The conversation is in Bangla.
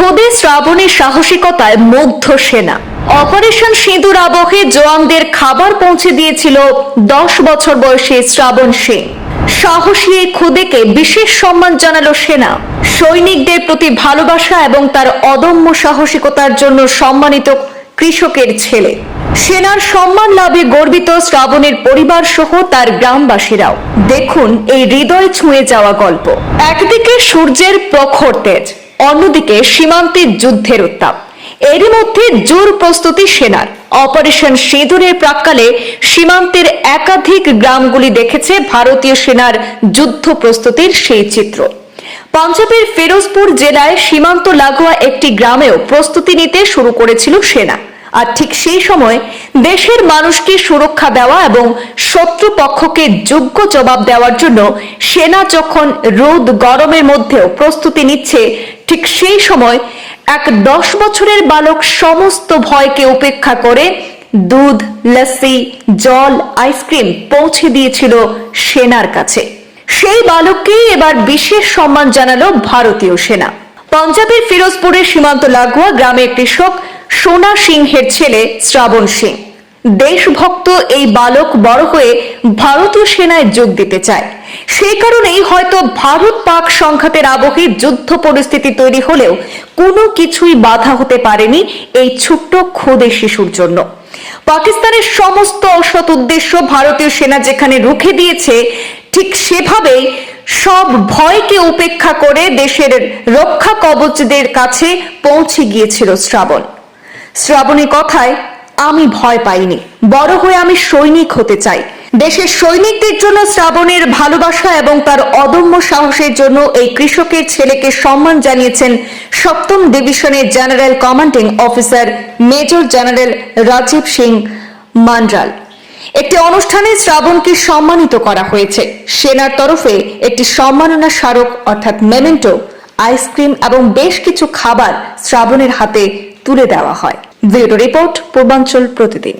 খোদে শ্রাবণের সাহসিকতায় মুগ্ধ সেনা। অপারেশন সিঁদুর আবহে জোয়ানদের খাবার পৌঁছে দিয়েছিল দশ বছর বয়সী শ্রাবণ সিং সাহসী এই খুদেকে বিশেষ সম্মান জানালো সেনা। সৈনিকদের প্রতি ভালোবাসা এবং তার অদম্য সাহসিকতার জন্য সম্মানিত কৃষকের ছেলে। সেনার সম্মান লাভে গর্বিত শ্রাবণের পরিবার সহ তার গ্রামবাসীরাও। দেখুন এই হৃদয় ছুঁয়ে যাওয়া গল্প। একদিকে সূর্যের প্রখর তেজ অন্যদিকে সীমান্তে যুদ্ধের উত্তাপ। এরই মধ্যে জোর প্রস্তুতি সেনার। অপারেশন সিঁদুরের প্রাককালে সীমান্তের একাধিক গ্রামগুলি দেখেছে ভারতীয় সেনার যুদ্ধ প্রস্তুতির সেই চিত্র। পাঞ্জাবের ফিরোজপুর জেলায় সীমান্ত লাগোয়া একটি গ্রামেও প্রস্তুতি নিতে শুরু করেছিল সেনা। আর ঠিক সেই সময় দেশের মানুষকে সুরক্ষা দেওয়া এবং শত্রুপক্ষকে যোগ্য জবাব দেওয়ার জন্য সেনা যখন রোদ গরমের মধ্যেও প্রস্তুতি নিচ্ছে, ঠিক সেই সময় এক দশ বছরের বালক সমস্ত ভয়কে উপেক্ষা করে দুধ, লস্যি, জল, আইসক্রিম পৌঁছে দিয়েছিল সেনার কাছে। সেই বালককেই এবার বিশেষ সম্মান জানালো ভারতীয় সেনা। পাঞ্জাবের ফিরোজপুরের সীমান্ত লাগোয়া গ্রামের কৃষক সোনা সিংহের ছেলে শ্রাবণ সিং। দেশভক্ত এই বালক বড় হয়ে ভারতীয় সেনায় যোগ দিতে চায়। সেই কারণেই হয়তো ভারত পাক সংঘাতের আবহে যুদ্ধ পরিস্থিতি তৈরি হলেও কোনো কিছুই বাধা হতে পারেনি এই ছোট্ট ক্ষুদে শিশুর জন্য। পাকিস্তানের সমস্ত অসৎ উদ্দেশ্য ভারতীয় সেনা যেখানে রুখে দিয়েছে, ঠিক সেভাবেই সব ভয়কে উপেক্ষা করে দেশের রক্ষা কবচদের কাছে পৌঁছে গিয়েছিল শ্রাবণ। শ্রাবণী কথায়, আমি ভয় পাইনি। বড় হয়ে আমি সৈনিক হতে চাই। দেশের সৈনিকদের জন্য শ্রাবণের ভালোবাসা এবং তার অদম্য সাহসের জন্য এই কৃষকের ছেলেকে সম্মান জানিয়েছেন সপ্তম ডিভিশনের general commanding officer major general Rajiv Singh Mandral একটি অনুষ্ঠানে শ্রাবণকে সম্মানিত করা হয়েছে। সেনার তরফে একটি সম্মাননা স্মারক, অর্থাৎ মেমেন্টো, আইসক্রিম এবং বেশ কিছু খাবার শ্রাবণের হাতে তুলে দেওয়া হয়। ব্যুরো রিপোর্ট পূর্বাঞ্চল প্রতিদিন।